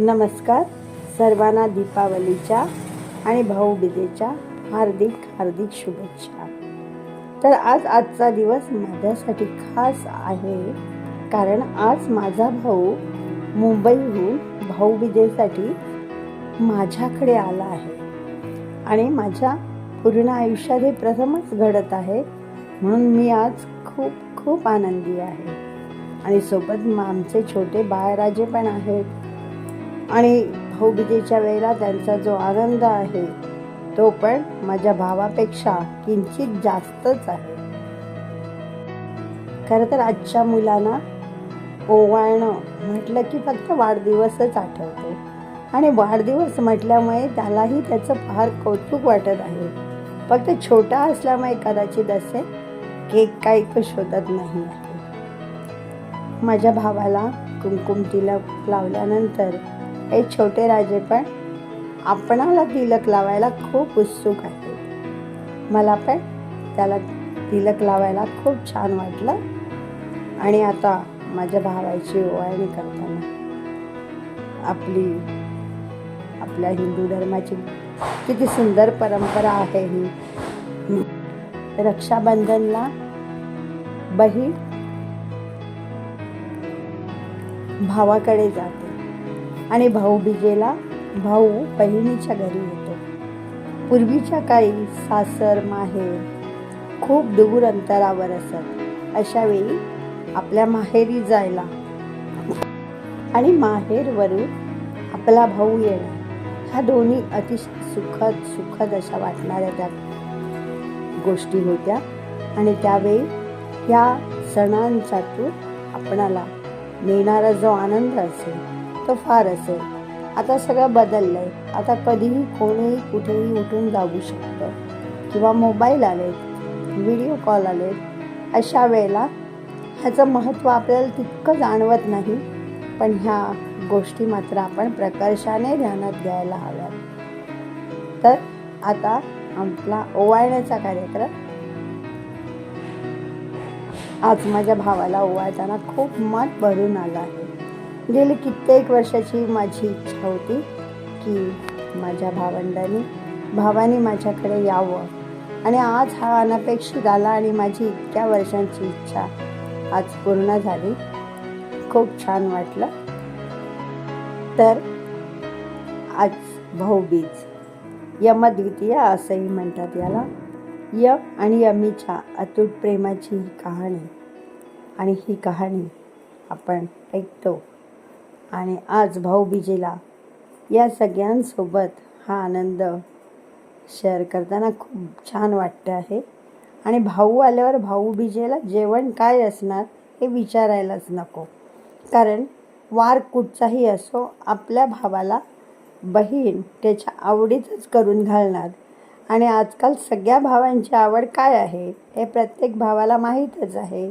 नमस्कार. सर्वांना दीपावलीच्या आणि भाऊबीजेच्या हार्दिक हार्दिक शुभेच्छा. तर आज आजचा दिवस माझ्यासाठी खास आहे कारण आज माझा भाऊ मुंबईहून भाऊबीजेसाठी माझ्याकडे आला आहे. आणि माझ्या पूर्ण आयुष्यात हे प्रथमच घडत आहे म्हणून मी आज खूप खूप आनंदी आहे. आणि सोबत आमचे छोटे बाळराजे पण आहेत. आणि भाऊबीजेच्या वेळेला त्यांचा जो आनंद आहे तो पण माझ्या भावापेक्षा किंचित जास्तच आहे. खरं तर आजच्या मुलांना ओवाळणं म्हटलं की फक्त वाढदिवसच आठवतो. आणि वाढदिवस म्हटल्यामुळे त्यालाही त्याचं फार कौतुक वाटत आहे. फक्त छोटा असल्यामुळे कदाचित असे केक काही तो शोधत नाही आहे. माझ्या भावाला कुमकुम तिला लावल्यानंतर हे छोटे राजे पण आपणाला तिलक लावायला खूप उत्सुक आहेत. मला पण त्याला तिलक लावायला खूप छान वाटलं. आणि आता माझ्या भावाची ओवाळणी करताना आपली आपल्या हिंदू धर्माची किती सुंदर परंपरा आहे ही. रक्षाबंधनला बहीण भावाकडे जाते. आणि भाऊबीजेला भाऊ बहिणीच्या घरी येतो. पूर्वीच्या काळी सासर माहेर खूप दूर अंतरावर असत. अशा वेळी आपल्या माहेरी जायला आणि माहेरवरून आपला भाऊ येणं ह्या दोन्ही अतिशय सुखद सुखद अशा वाटणाऱ्या त्या गोष्टी होत्या. आणि त्यावेळी या सणांच्यातून आपणाला मिळणारा जो आनंद असेल तर फार असेल. आता सगळं बदललं आहे आता कधीही कोणीही कुठेही उठून जाऊ शकतं. किंवा मोबाईल आलेत व्हिडिओ कॉल आलेत अशा वेळेला ह्याचं महत्त्व आपल्याला तितकं जाणवत नाही. पण ह्या गोष्टी मात्र आपण प्रकर्षाने ध्यानात घ्यायला हव्यात. तर आता आपला ओवाळण्याचा कार्यक्रम. आज माझ्या भावाला ओवाळताना खूप मत भरून आलं आहे. गेली कित्येक वर्षाची माझी इच्छा होती की माझ्या भावंडांनी भावाने माझ्याकडे यावं. आणि आज हा अनपेक्षित आला आणि माझी इतक्या वर्षांची इच्छा आज पूर्ण झाली. खूप छान वाटलं. तर आज भाऊबीज यमद्वितीय असंही म्हणतात याला. यम आणि यमीच्या अतूट प्रेमाची ही कहाणी. आणि ही कहाणी आपण ऐकतो. आणि आज भाऊबीजेला या सगळ्यांसोबत हा आनंद शेअर करताना खूप छान वाटतं आहे. आणि भाऊ आल्यावर भाऊबीजेला जेवण काय असणार हे विचारायलाच नको. कारण वार कुठचाही असो आपल्या भावाला बहीण त्याच्या आवडीतच करून घालणार. आणि आजकाल सगळ्या भावांची आवड काय आहे हे प्रत्येक भावाला माहीतच आहे.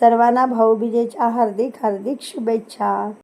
सर्वांना भाऊबीजेच्या हार्दिक हार्दिक शुभेच्छा.